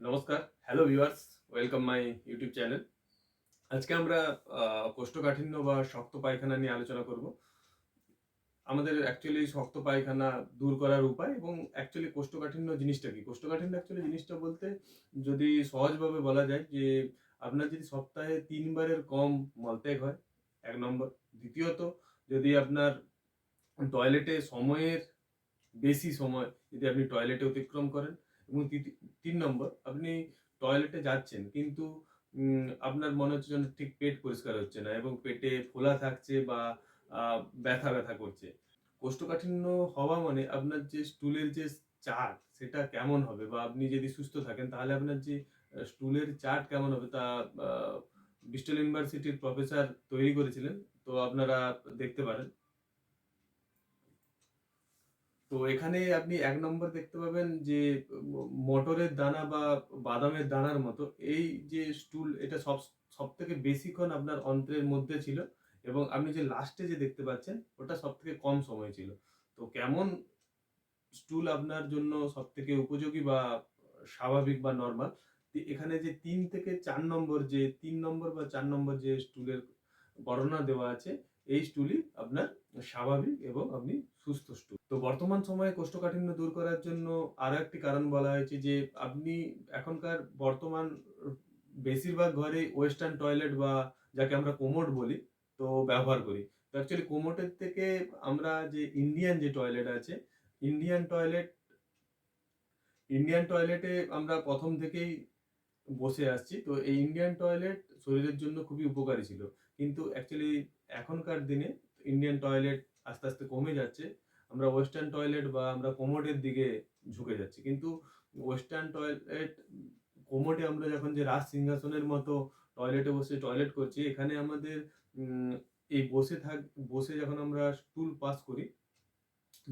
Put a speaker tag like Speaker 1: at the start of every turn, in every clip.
Speaker 1: নমস্কার hello viewers welcome my YouTube channel আজকে আমরা কোষ্ঠকাঠিন্য বা শক্ত পায়খানা নিয়ে আলোচনা করব। আমাদের অ্যাকচুয়ালি শক্ত পায়খানা দূর করার উপায় এবং অ্যাকচুয়ালি কোষ্ঠকাঠিন্য জিনিসটা কি? কোষ্ঠকাঠিন্য অ্যাকচুয়ালি জিনিসটা বলতে যদি সহজভাবে বলা যায় যে, আপনার যদি সপ্তাহে তিনবারের কম মলত্যাগ হয়, এক নম্বর। দ্বিতীয়ত, যদি আপনার টয়লেটে সময়ের বেশি সময় যদি আপনি টয়লেটে অতিক্রম করেন এবং তিন নম্বর আপনি টয়লেটে যাচ্ছেন কিন্তু আপনার মনে হচ্ছে যেন ঠিক পেট পরিষ্কার হচ্ছে না এবং পেটে ফোলা থাকছে বা ব্যথা ব্যথা করছে। কোষ্ঠকাঠিন্য হওয়া মানে আপনার যে স্টুলের যে চার্ট সেটা কেমন হবে? বা আপনি যদি সুস্থ থাকেন তাহলে আপনার যে স্টুলের চার্ট কেমন হবে? তা আহ, ব্রিস্টল ইউনিভার্সিটির প্রফেসর তৈরি করেছিলেন তো আপনারা দেখতে পারেন। তো এখানে আপনি এক নম্বর দেখতে পাবেন যে মটরের দানা বা বাদামের দানার মতো এই যে স্টুল, এটা সব সব থেকে বেশিক্ষণ আপনার অন্ত্রের মধ্যে ছিল এবং আপনি যে লাস্টে যে দেখতে পাচ্ছেন, ওটা সব থেকে কম সময় ছিল। তো কেমন স্টুল আপনার জন্য সব থেকে উপযোগী বা স্বাভাবিক বা নর্মাল এখানে যে তিন থেকে চার নম্বর যে, তিন নম্বর বা চার নম্বর যে স্টুলের বর্ণনা দেওয়া আছে এই স্টুলই আপনার স্বাভাবিক এবং আপনি সুস্থ স্টুল তো বর্তমান সময়ে কোষ্ঠকাঠিন্য দূর করার জন্য আরও একটি কারণ বলা হয়েছে যে, আপনি এখনকার বর্তমান বেশিরভাগ ঘরে ওয়েস্টার্ন টয়লেট বা যাকে আমরা কোমোট বলি, তো ব্যবহার করি। তো অ্যাকচুয়ালি কোমোটের থেকে আমরা যে ইন্ডিয়ান যে টয়লেট আছে ইন্ডিয়ান টয়লেট ইন্ডিয়ান টয়লেটে আমরা প্রথম থেকেই বসে আসছি। তো এই ইন্ডিয়ান টয়লেট শরীরের জন্য খুবই উপকারী ছিল। কিন্তু অ্যাকচুয়ালি এখনকার দিনে ইন্ডিয়ান টয়লেট আস্তে আস্তে কমে যাচ্ছে। আমরা ওয়েস্টার্ন টয়লেট বা আমরা কোমোডের দিকে ঝুঁকে যাচ্ছি। কিন্তু ওয়েস্টার্ন টয়লেট কোমোডে আমরা যখন যে রাজ সিংহাসনের মতো টয়লেটে বসে টয়লেট করছি, এখানে আমাদের এই বসে থাক, বসে যখন আমরা স্টুল পাস করি,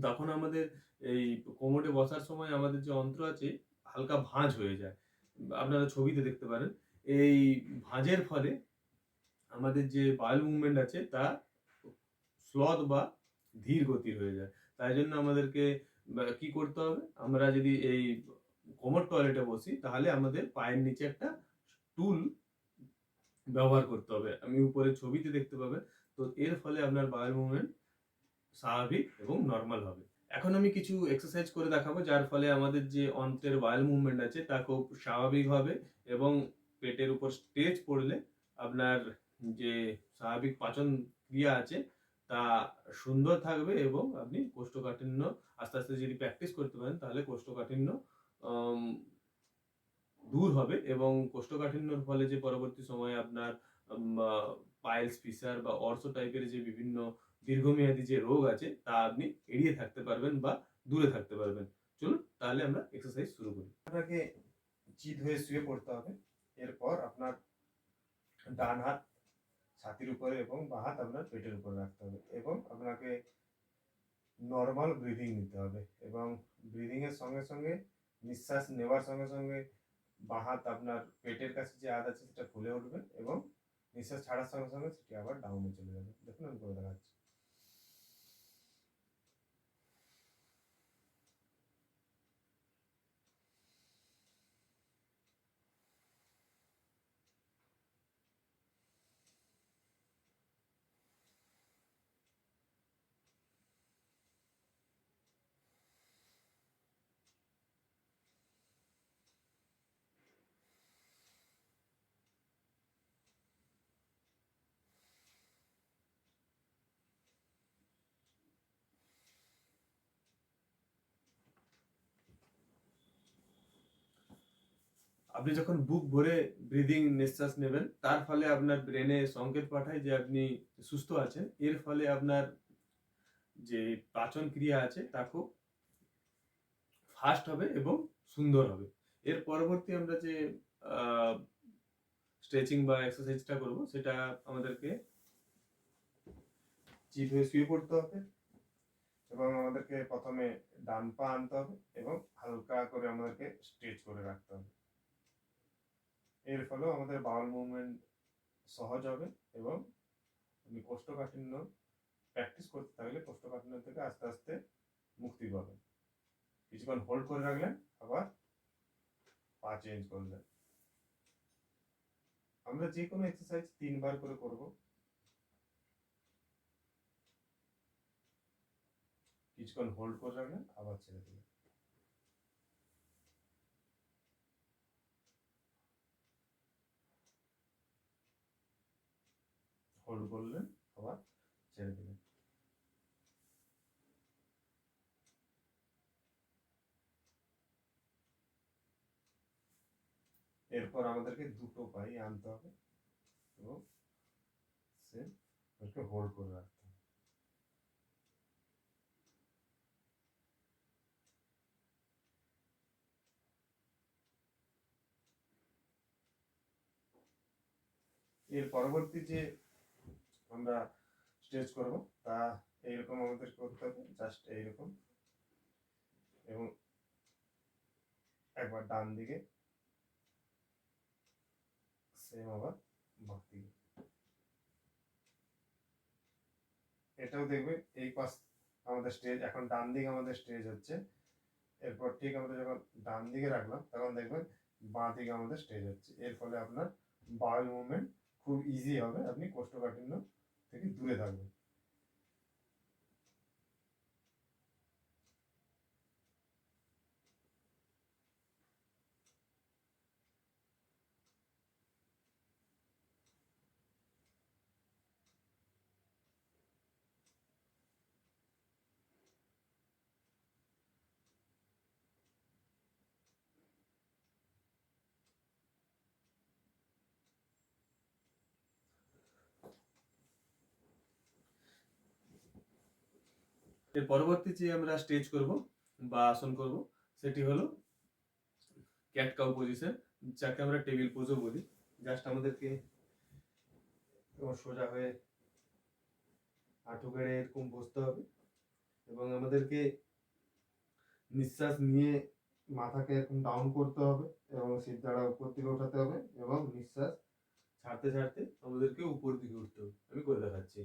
Speaker 1: তখন আমাদের এই কোমোডে বসার সময় আমাদের যে অন্ত্র আছে, হালকা ভাঁজ হয়ে যায়। আপনারা ছবিতে দেখতে পারেন। এই ভাঁজের ফলে আমাদের যে বায়ুল মুভমেন্ট আছে, তা স্লথ বা ধীর গতির হয়ে যায়। তাই জন্য আমাদেরকে কি করতে হবে? আমরা যদি এই কোমর টয়লেটে বসি, তাহলে আমাদের পায়ের নিচে একটা টুল ব্যবহার করতে হবে। আমি উপরে ছবিতে দেখতে পাবেন। তো এর ফলে আপনার বায়ুল মুভমেন্ট স্বাভাবিক এবং নর্মাল হবে। এখন আমি কিছু এক্সারসাইজ করে দেখাবো, যার ফলে আমাদের যে অন্ত্রের বায়ুল মুভমেন্ট আছে, তা খুব স্বাভাবিক হবে এবং পেটের উপর স্টেজ পড়লে আপনার যে স্বাভাবিক পাচন ক্রিয়া আছে, তা সুন্দর থাকবে এবং আপনি কোষ্ঠকাঠিন্য আস্তে আস্তে যদি প্র্যাকটিস করতে পারেন, তাহলে কোষ্ঠকাঠিন্য দূর হবে এবং কোষ্ঠকাঠিন্যর ফলে যে পরবর্তী সময়ে আপনার পাইলস, ফিসার বা অর্থ টাইপের যে বিভিন্ন দীর্ঘমেয়াদী যে রোগ আছে, তা আপনি এড়িয়ে থাকতে পারবেন বা দূরে থাকতে পারবেন। চলুন, তাহলে আমরা এক্সারসাইজ শুরু করি।
Speaker 2: আপনাকে চিত হয়ে শুয়ে পড়তে হবে। এরপর আপনার ডান হাত ছাতির উপরে এবং বা হাত আপনার পেটের উপর রাখতে হবে এবং আপনাকে নর্মাল ব্রিদিং নিতে হবে এবং ব্রিদিংয়ের সঙ্গে সঙ্গে নিঃশ্বাস নেওয়ার সঙ্গে সঙ্গে বা হাত আপনার পেটের কাছে যে হাত আছে সেটা ফুলে উঠবে এবং নিঃশ্বাস ছাড়ার সঙ্গে সঙ্গে সেটি আবার ডাউনে চলে যাবে। দেখুন আমি করে দেখাচ্ছি।
Speaker 1: আপনি যখন বুক ভরে ব্রিদিং নিঃশ্বাস নেবেন, তার ফলে আপনার ব্রেনে সংকেত পাঠায় যে আপনি সুস্থ আছেন। এর ফলে আপনার যে পাচন ক্রিয়া আছে তা খুব ফাস্ট হবে এবং সুন্দর হবে। এর পরবর্তী আমরা যে স্ট্রেচিং বা এক্সারসাইজটা করব, সেটা আমাদেরকে
Speaker 2: চিত হয়ে শুয়ে পড়তে হবে এবং আমাদেরকে প্রথমে ডান পা আনতে হবে এবং হালকা করে আমাদেরকে স্ট্রেচ করে রাখতে হবে। এর ফলেও আমাদের বাউল মুভমেন্ট সহজ হবে এবং আপনি কোষ্ঠকাঠিন্য প্র্যাকটিস করতে থাকলে কোষ্ঠকাঠিন্য থেকে আস্তে আস্তে মুক্তি পাবেন। কিছুক্ষণ হোল্ড করে রাখলেন, আবার পা চেঞ্জ করলেন আমরা যে কোনো এক্সারসাইজ তিনবার করে করব। কিছুক্ষণ হোল্ড করে রাখলেন, আবার ছেড়ে দিলেন। হোল্ড করলেন আবার ছেড়ে দিলেন। এরপর আমাদেরকে দুটো পাই আনতে হবে এবং সে ওকে হোল্ড করে রাখতে হবে। এর পরবর্তী যে আমরা স্ট্রেচ করব। তা এইরকম আমাদের করতে হবে জাস্ট এইরকম। এবং একবার ডান দিকে সেম আবার বাম দিকে। এটাও দেখবে, এই পাশ আমাদের স্টেজ এখন ডান দিকে আমাদের স্টেজ হচ্ছে। এরপর ঠিক আমরা যখন ডান দিকে রাখলাম, তখন দেখবেন বাঁ দিকে আমাদের স্টেজ হচ্ছে। এর ফলে আপনার বাউল মুভমেন্ট খুব ইজি হবে। আপনি কোষ্ঠকাঠিন্য থেকে দূরে থাকবেন।
Speaker 1: এর পরবর্তী যে আমরা স্টেজ করব বা আসন করব, সেটি হলো ক্যাট কাউ পজিশন যাকে আমরা টেবিল পোজও বলি। জাস্ট আমাদেরকে সোজা হয়ে হাঁটু গেড়ে এরকম বসতে হবে এবং আমাদেরকে
Speaker 2: নিঃশ্বাস নিয়ে মাথাকে এরকম ডাউন করতে হবে এবং সিদ্ধারা উপর দিকে ওঠাতে হবে এবং নিঃশ্বাস
Speaker 1: ছাড়তে ছাড়তে আমাদেরকে উপর দিকে উঠতে হবে। আমি করে দেখাচ্ছি।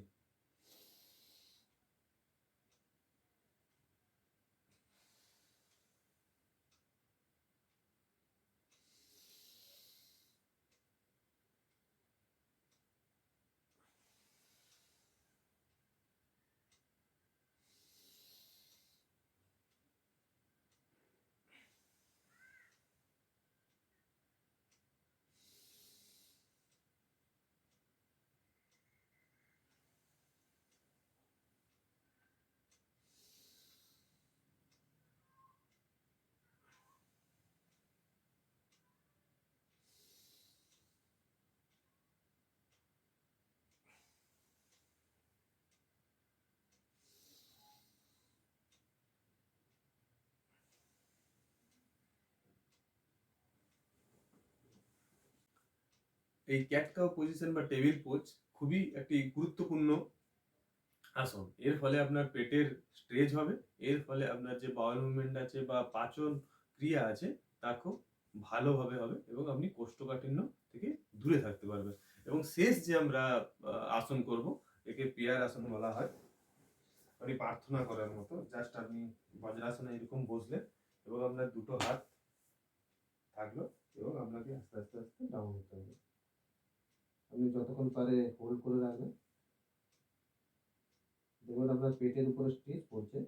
Speaker 1: এই ক্যাট কাউ পজিশন বা টেবিল পোজ খুবই একটি গুরুত্বপূর্ণ আসন। এর ফলে আপনার পেটের স্ট্রেচ হবে, এর ফলে আপনার যে বাউল মুভমেন্ট আছে বা পাচন ক্রিয়া আছে, তা খুব ভালোভাবে হবে এবং আপনি কোষ্ঠকাঠিন্য থেকে দূরে থাকতে পারবেন। এবং শেষ যে আমরা আসন করব, একে পিয়ার আসন বলা হয়।
Speaker 2: আপনি প্রার্থনা করার মতো জাস্ট আপনি
Speaker 1: বজ্রাসনে এরকম বসলেন এবং আপনার দুটো হাত
Speaker 2: থাকল এবং আপনাকে আস্তে আস্তে আস্তে ডাউন হতে হবে। আপনি যতক্ষণ পারে হোল্ড করে রাখবেন। দেখবেন আপনার পেটের উপরে স্ট্রেচ পড়ছে।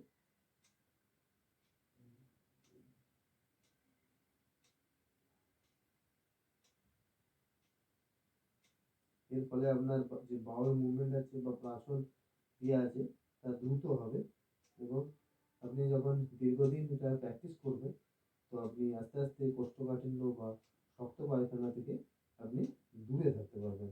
Speaker 2: এর ফলে আপনার যে বাউল মুভমেন্ট আছে বা প্রাসন ইয়ে আছে, তা দ্রুত হবে এবং আপনি যখন দীর্ঘদিন এটা প্র্যাকটিস করবেন, তো আপনি আস্তে আস্তে কোষ্ঠকাঠিন্য বা শক্ত পায়খানা থেকে আপনি দূরে থাকতে পারবেন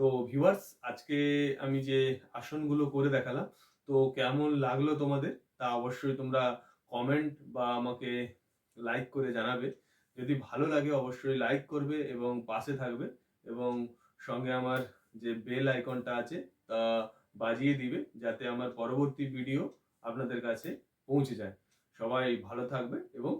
Speaker 1: তো ভিউয়ার্স আজকে আমি যে আসনগুলো করে দেখালাম, তো কেমন লাগল তোমাদের? তা অবশ্যই তোমরা কমেন্ট বা আমাকে লাইক করে জানাবে। যদি ভালো লাগে, অবশ্যই লাইক করবে এবং পাশে থাকবে এবং সঙ্গে আমার যে বেল আইকনটা আছে, তা বাজিয়ে দিবে যাতে আমার পরবর্তী ভিডিও আপনাদের কাছে পৌঁছে যায়। সবাই ভালো থাকবে এবং